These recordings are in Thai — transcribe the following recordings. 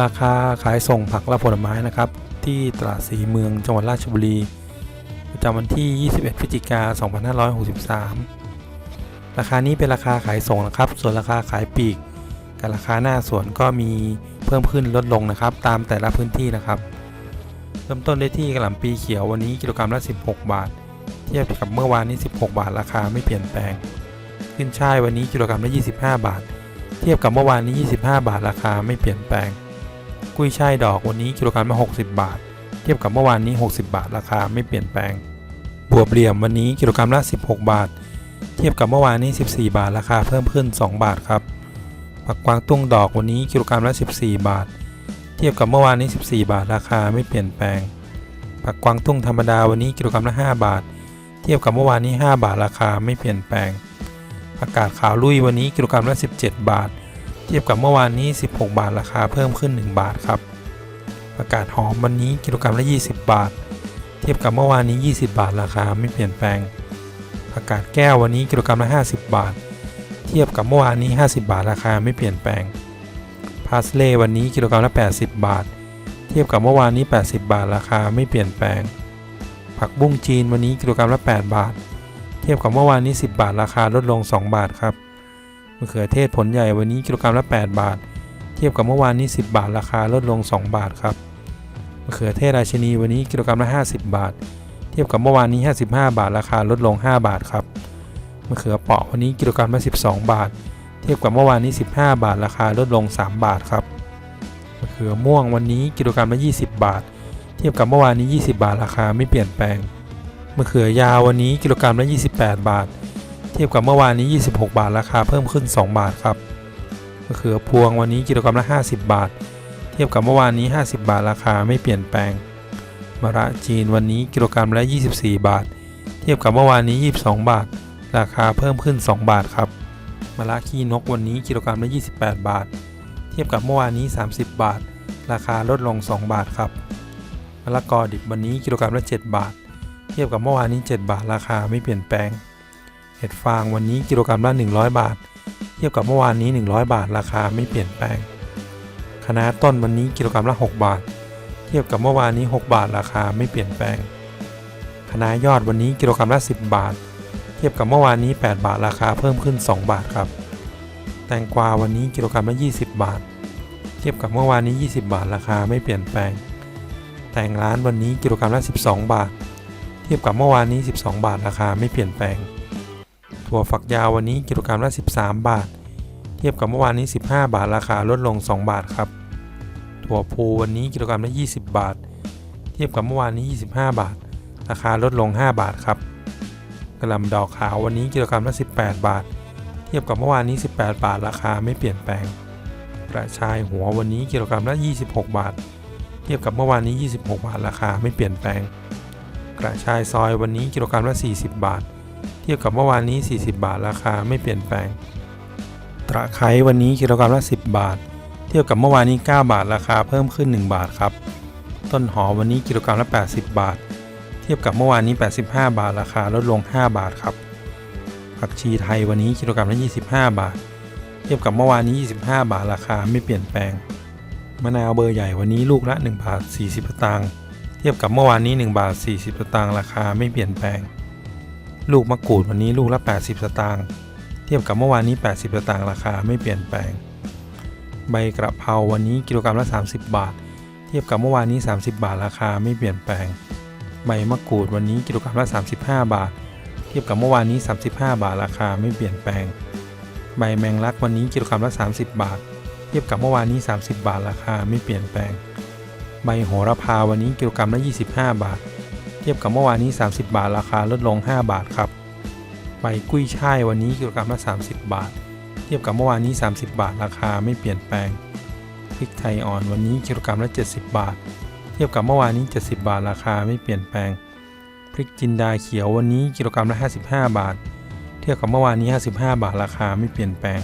ราคาขายส่งผักและผลไม้นะครับ ที่ตลาดสีเมืองจังหวัดราชบุรี ประจำวันที่ 21 พฤศจิกายน 2563 ราคานี้เป็นราคาขายส่งนะครับ ส่วนราคาขายปลีก กับราคาหน้าสวนก็มีเพิ่มขึ้นลดลงนะครับ ตามแต่ละพื้นที่นะครับ เริ่มต้นได้ที่กระหล่ำปีเขียววันนี้กิโลกรัมละ 16 บาท เทียบกับเมื่อวานนี้ 16 บาท ราคาไม่เปลี่ยนแปลง ขึ้นช่ายวันนี้กิโลกรัมละ 25 บาท เทียบกับเมื่อวานนี้ 25 บาท ราคาไม่เปลี่ยนแปลง กุ้ยช่ายดอกวันนี้กิโลกรัมละ60 บาท เทียบกับเมื่อวานนี้ 60 บาท ราคาไม่เปลี่ยนแปลง บวบเหลี่ยมวันนี้กิโลกรัมละ 16 บาท เทียบกับเมื่อวานนี้ 14 บาท ราคาเพิ่มขึ้น 2 บาทครับ ผักกวางตุ้งดอกวันนี้กิโลกรัมละ 14 บาท เทียบกับเมื่อวานนี้ 14 บาท ราคาไม่เปลี่ยนแปลง ผักกวางตุ้งธรรมดาวันนี้กิโลกรัมละ 5 บาท เทียบกับเมื่อวานนี้ 5 บาท ราคาไม่เปลี่ยนแปลงผักาดขาวลุยวันนี้กิโลกรัมละ 17 บาท เทียบกับเมื่อวานนี้ 16 บาทราคาเพิ่มขึ้น 1 บาทครับผักกาดหอมวันนี้กิโลกรัมละ 20 บาท เทียบกับเมื่อวานนี้ 20 บาทราคาไม่เปลี่ยนแปลงผักกาดแก้ววันนี้กิโลกรัมละ 50 บาท เทียบกับเมื่อวานนี้ 50 บาทราคาไม่เปลี่ยนแปลงพาสเล่วันนี้กิโลกรัมละ 80 บาท เทียบกับเมื่อวานนี้ 80 บาทราคาไม่เปลี่ยนแปลง ผักบุ้งจีนวันนี้กิโลกรัมละ 8 บาท เทียบกับเมื่อวานนี้ 10 บาทราคาลดลง 2 บาทครับะเขือเทศผลใหญ่วันนี้กิโลกรัมละ 8 บาท เทียบกับเมื่อวานนี้ 10 บาทราคาลดลง 2 บาทครับมะเขือเทศราชินีวันนี้กิโลกรัมละ 50 บาท เทียบกับเมื่อวานนี้ 55 บาทราคาลดลง 5 บาทครับมะเขือเปราะวันนี้กิโลกรัมละ 12 บาท เทียบกับเมื่อวานนี้ 15 บาทราคาลดลง 3 บาทครับมะเขือม่วงวันนี้กิโลกรัมละ 20 บาท เทียบกับเมื่อวานนี้ 20 บาทราคาไม่เปลี่ยนแปลงมะเขือยาววันนี้กิโลกรัมละ 28 บาท เทียบกับเมื่อวานนี้ 26 บาทราคาเพิ่มขึ้น 2 บาทครับมะเขือพวงวันนี้กิโลกรัมละ 50 บาท เทียบกับเมื่อวานนี้ 50 บาทราคาไม่เปลี่ยนแปลงมะระจีนวันนี้กิโลกรัมละ 24 บาท เทียบกับเมื่อวานนี้ 22 บาท ราคาเพิ่มขึ้น 2 บาทครับมะระขี้นกวันนี้กิโลกรัมละ 28 บาท เทียบกับเมื่อวานนี้ 30 บาท ราคาลดลง 2 บาทครับมะละกอดิบวันนี้กิโลกรัมละ 7 บาท เทียบกับเมื่อวานนี้ 7 บาท ราคาไม่เปลี่ยนแปลง เห็ดฟางวันนี้กิโลกรัมละ 100 บาท เทียบกับเมื่อวานนี้ 100 บาท ราคาไม่เปลี่ยนแปลงคะน้าต้นวันนี้กิโลกรัมละ 6 บาท เทียบกับเมื่อวานนี้ 6 บาท ราคาไม่เปลี่ยนแปลงคะน้ายอดวันนี้กิโลกรัมละ 10 บาท เทียบกับเมื่อวานนี้ 8 บาท ราคาเพิ่มขึ้น 2 บาทครับ แตงกวาวันนี้กิโลกรัมละ 20 บาท เทียบกับเมื่อวานนี้ 20 บาท ราคาไม่เปลี่ยนแปลง แตงร้านวันนี้กิโลกรัมละ 12 บาท เทียบกับเมื่อวานนี้ 12 บาท ราคาไม่เปลี่ยนแปลง ถั่วฝักยาววันนี้กิโลกรัมละ 13 บาท เทียบกับเมื่อวานนี้ 15 บาท ราคาลดลง 2 บาทครับ ถั่วพูวันนี้กิโลกรัมละ 20 บาท เทียบกับเมื่อวานนี้ 25 บาท ราคาลดลง 5 บาทครับกระลำดอกขาววันนี้กิโลกรัมละ 18 บาท เทียบกับเมื่อวานนี้ 18 บาท ราคาไม่เปลี่ยนแปลง กระชายหัววันนี้กิโลกรัมละ 26 บาท เทียบกับเมื่อวานนี้ 26 บาท ราคาไม่เปลี่ยนแปลง กระชายซอยวันนี้กิโลกรัมละ 40 บาทเเทียบกับเมื่อวานนี้ 40 บาทราคาไม่เปลี่ยนแปลง ตะไคร้วันนี้กิโลกรัมละ 10 บาท เทียบกับเมื่อวานนี้ 9 บาทราคาเพิ่มขึ้น 1 บาทครับ ต้นหอมวันนี้กิโลกรัมละ 80 บาท เทียบกับเมื่อวานนี้ 85 บาทราคาลดลง 5 บาทครับ ผักชีไทยวันนี้กิโลกรัมละ 25 บาท เทียบกับเมื่อวานนี้ 25 บาทราคาไม่เปลี่ยนแปลง มะนาวเบอร์ใหญ่วันนี้ลูกละ 1 บาท 40สตางค์ เทียบกับเมื่อวานนี้ 1 บาท 40สตางค์ราคาไม่เปลี่ยนแปลง ลูกมะกรูดวันนี้ลูกละ 80 สตางค์ เทียบกับเมื่อวานนี้ 80 สตางค์ราคาไม่เปลี่ยนแปลง ใบกระเพราวันนี้กิโลกรัมละ 30 บาท เทียบกับเมื่อวานนี้ 30 บาทราคาไม่เปลี่ยนแปลง ใบมะกรูดวันนี้กิโลกรัมละ 35 บาท เทียบกับเมื่อวานนี้ 35 บาทราคาไม่เปลี่ยนแปลง ใบแมงลักวันนี้กิโลกรัมละ 30 บาท เทียบกับเมื่อวานนี้ 30 บาทราคาไม่เปลี่ยนแปลง ใบโหระพาวันนี้กิโลกรัมละ 25 บาท เทียบกับเมื่อวานนี้ 30 บาท ราคาลดลง 5 บาทครับใบกุ้ยช่ายวันนี้กิโลกรัมละ 30 บาทเทีทียบกับเมื่อวานนี้ 30 บาท ราคาไม่เปลี่ยนแปลงพริกไทยอ่อนวันนี้กิโลกรัมละ 70 บาท เทียบกับเมื่อวานนี้ 70 บาท ราคาไม่เปลี่ยนแปลงพริกจินดาเขียววันนี้กิโลกรัมละ 55 บาท เทียบกับเมื่อวานนี้ 55 บาท ราคาไม่เปลี่ยนแปลง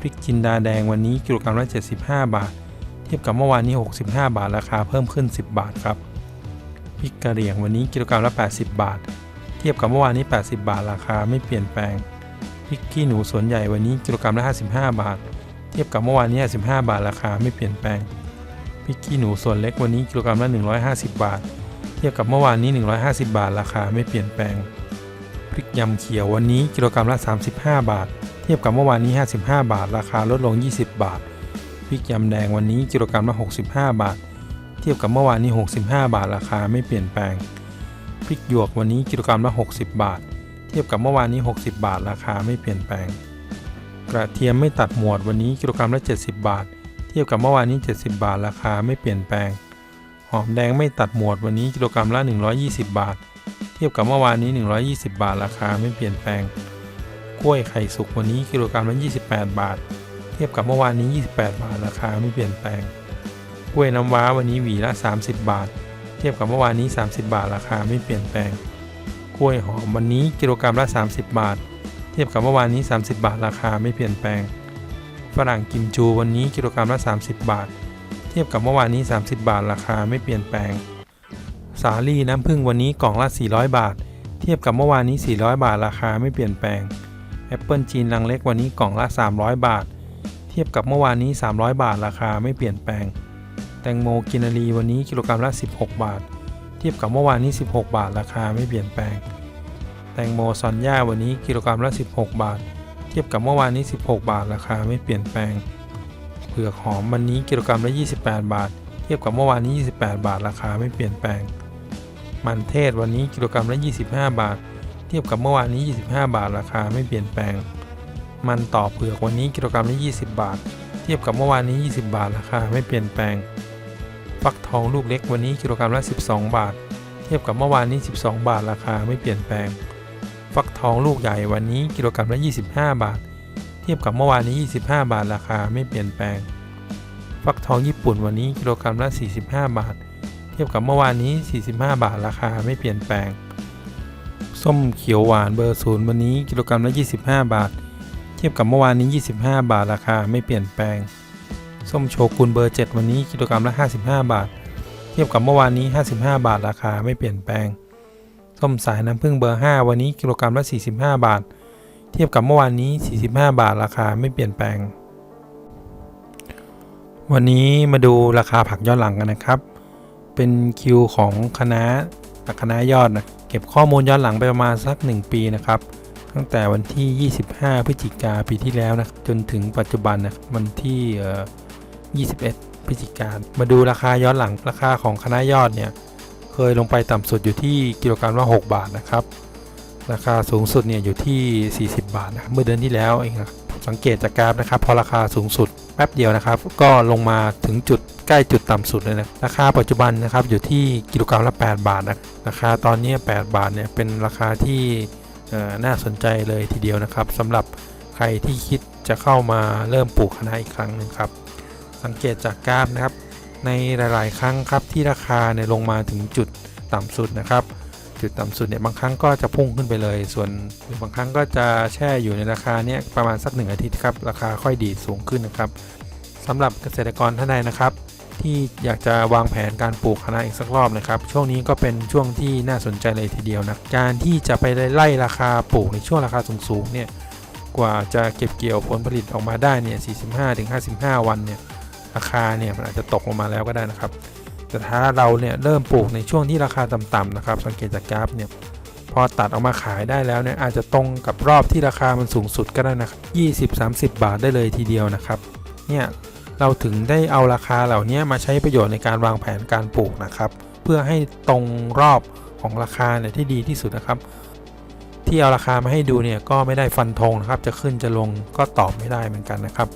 พริกจินดาแดงวันนี้กิโลกรัมละ 75 บาท เทียบกับเมื่อวานนี้ 65 บาท ราคาเพิ่มขึ้น 10 บาทครับ พริกกะเหรี่ยงวันนี้กิโลกรัมละ 80 บาท เทียบกับเมื่อวานนี้ 80 บาทราคาไม่เปลี่ยนแปลงพริกขี้หนูสวนใหญ่วันนี้กิโลกรัมละ 55 บาท เทียบกับเมื่อวานนี้ 55 บาทราคาไม่เปลี่ยนแปลงพริกขี้หนูส่วนเล็กวันนี้กิโลกรัมละ 150 บาท เทียบกับเมื่อวานนี้ 150 บาทราคาไม่เปลี่ยนแปลงพริกยำเขียววันนี้กิโลกรัมละ 35 บาท เทียบกับเมื่อวานนี้ 55 บาท ราคาลดลง 20 บาทพริกยำแดงวันนี้กิโลกรัมละ 65 บาท เทียบกับเมื่อวานนี้ 65 บาทราคาไม่เปลี่ยนแปลง พริกหยวกวันนี้กิโลกรัมละ 60 บาท เทียบกับเมื่อวานนี้ 60 บาทราคาไม่เปลี่ยนแปลง กระเทียมไม่ตัดหมวดวันนี้กิโลกรัมละ 70 บาท เทียบกับเมื่อวานนี้ 70 บาทราคาไม่เปลี่ยนแปลง หอมแดงไม่ตัดหมวดวันนี้กิโลกรัมละ 120 บาท เทียบกับเมื่อวานนี้ 120 บาทราคาไม่เปลี่ยนแปลง กล้วยไข่สุกวันนี้กิโลกรัมละ 28 บาท เทียบกับเมื่อวานนี้ 28 บาทราคาไม่เปลี่ยนแปลง กล้วยน้ำว้าวันนี้หวีละ 30 บาท เทียบกับเมื่อวานนี้ 30 บาทราคาไม่เปลี่ยนแปลง กล้วยหอมวันนี้กิโลกรัมละ 30 บาท เทียบกับเมื่อวานนี้ 30 บาทราคาไม่เปลี่ยนแปลง ฝรั่งกิมจูวันนี้กิโลกรัมละ 30 บาท เทียบกับเมื่อวานนี้ 30 บาทราคาไม่เปลี่ยนแปลง สาลี่น้ำผึ้งวันนี้กล่องละ 400 บาท เทียบกับเมื่อวานนี้ 400 บาทราคาไม่เปลี่ยนแปลงแอปเปิลจีนลังเล็กวันนี้กล่องละ 300 บาท เทียบกับเมื่อวานนี้ 300 บาทราคาไม่เปลี่ยนแปลง แตงโมกินารีวันนี้กิโลกรัมละ 16 บาท เทียบกับเมื่อวานนี้ 16 บาทราคาไม่เปลี่ยนแปลง แตงโมซอนย่าวันนี้กิโลกรัมละ 16 บาท เทียบกับเมื่อวานนี้ 16 บาทราคาไม่เปลี่ยนแปลง เผือกหอมวันนี้กิโลกรัมละ 28 บาท เทียบกับเมื่อวานนี้ 28 บาทราคาไม่เปลี่ยนแปลง มันเทศวันนี้กิโลกรัมละ 25 บาท เทียบกับเมื่อวานนี้ 25 บาทราคาไม่เปลี่ยนแปลง มันต่อเผือกวันนี้กิโลกรัมละ 20 บาท เทียบกับเมื่อวานนี้ 20 บาทราคาไม่เปลี่ยนแปลง ฟักทองลูกเล็กวันนี้กิโลกรัมละ 12 บาท เทียบกับเมื่อวานนี้ 12 บาทราคาไม่เปลี่ยนแปลง ฟักทองลูกใหญ่วันนี้กิโลกรัมละ 25 บาท เทียบกับเมื่อวานนี้ 25 บาทราคาไม่เปลี่ยนแปลง ฟักทองญี่ปุ่นวันนี้กิโลกรัมละ 45 บาท เทียบกับเมื่อวานนี้ 45 บาทราคาไม่เปลี่ยนแปลง ส้มเขียวหวานเบอร์ศูนย์วันนี้กิโลกรัมละ 25 บาท เทียบกับเมื่อวานนี้ 25 บาทราคาไม่เปลี่ยนแปลง ส้มโชกุนเบอร์ 7 วันนี้กิโลกรัมละ 55 บาท เทียบกับเมื่อวานนี้ 55 บาทราคาไม่เปลี่ยนแปลง ส้มสายน้ำผึ้งเบอร์ 5 วันนี้กิโลกรัมละ 45 บาท เทียบกับเมื่อวานนี้ 45 บาทราคาไม่เปลี่ยนแปลง วันนี้มาดูราคาผักย้อนหลังกันนะครับ เป็นคิวของคณะคณะยอดนะเก็บข้อมูลย้อนหลังไปประมาณสัก 1 ปีนะครับตั้งแต่วันที่ 25 พฤศจิกาปีที่แล้วนะจนถึงปัจจุบันนะวันที่ 21 พฤศจิกามาดูราคาย้อนหลังราคาของคณะยอดเนี่ยเคยลงไปต่ำสุดอยู่ที่กิโลกรัมละ6บาทนะครับราคาสูงสุดเนี่ยอยู่ที่ 40 บาทนะเมื่อเดือนที่แล้วเองนะสังเกตจากกราฟนะครับพอราคาสูงสุดแป๊บเดียวนะครับ ก็ลงมาถึงจุดใกล้จุดต่ำสุดเลยนะราคาปัจจุบันนะครับอยู่ที่กิโลกรัมละ 8 บาทนะราคาตอนนี้ 8 บาทเนี่ยเป็นราคาที่น่าสนใจเลยทีเดียวนะครับสำหรับใครที่คิดจะเข้ามาเริ่มปลูกคณะอีกครั้งหนึงครับ สังเกตจากกราฟนะครับ ในหลาย ๆ ครั้งครับที่ราคาเนี่ยลงมาถึงจุดต่ำสุดนะครับ จุดต่ำสุดเนี่ยบางครั้งก็จะพุ่งขึ้นไปเลย ส่วนบางครั้งก็จะแช่อยู่ในราคาเนี้ยประมาณสักหนึ่งอาทิตย์ครับราคาค่อยดีดสูงขึ้นนะครับสำหรับเกษตรกรท่านใดนะครับ ที่อยากจะวางแผนการปลูกคะน้าอีกสักรอบนะครับ ช่วงนี้ก็เป็นช่วงที่น่าสนใจเลยทีเดียวนะการที่จะไปไล่ราคาปลูกในช่วงราคาสูงๆเนี่ยกว่าจะเก็บเกี่ยวผลผลิตออกมาได้เนี่ย 45-55 วันเนี่ย ราคาเนี่ยมันอาจจะตกลงมาแล้วก็ได้นะครับ แต่ถ้าเราเนี่ยเริ่มปลูกในช่วงที่ราคาต่ำๆนะครับ สังเกตจากกราฟเนี่ยพอตัดออกมาขายได้แล้วเนี่ยอาจจะตรงกับรอบที่ราคามันสูงสุดก็ได้นะครับ 20-30 บาทได้เลยทีเดียวนะครับ เนี่ยเราถึงได้เอาราคาเหล่านี้มาใช้ประโยชน์ในการวางแผนการปลูกนะครับ เพื่อให้ตรงรอบของราคาเนี่ยที่ดีที่สุดนะครับ ที่เอาราคามาให้ดูเนี่ยก็ไม่ได้ฟันธงนะครับ จะขึ้นจะลงก็ตอบไม่ได้เหมือนกันนะครับ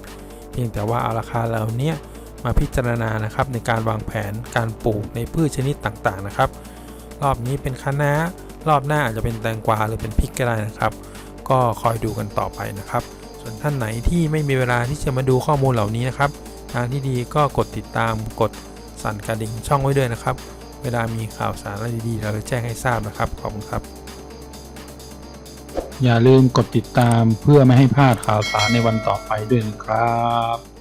พียงแต่ว่าเอาราคาเหล่านี้มาพิจารณานะครับในการวางแผนการปลูกในพืชชนิดต่างๆนะครับ รอบนี้เป็นคะน้ารอบหน้าอาจจะเป็นแตงกวาหรือเป็นพริกก็ได้นะครับ ก็คอยดูกันต่อไปนะครับ ส่วนท่านไหนที่ไม่มีเวลาที่จะมาดูข้อมูลเหล่านี้นะครับทางที่ดีก็กดติดตามกดสั่นกระดิ่งช่องไว้ด้วยนะครับ เวลามีข่าวสารอะไรดีๆเราจะแจ้งให้ทราบนะครับขอบคุณครับ อย่าลืมกดติดตามเพื่อไม่ให้พลาดข่าวสารในวันต่อไปด้วยนะครับ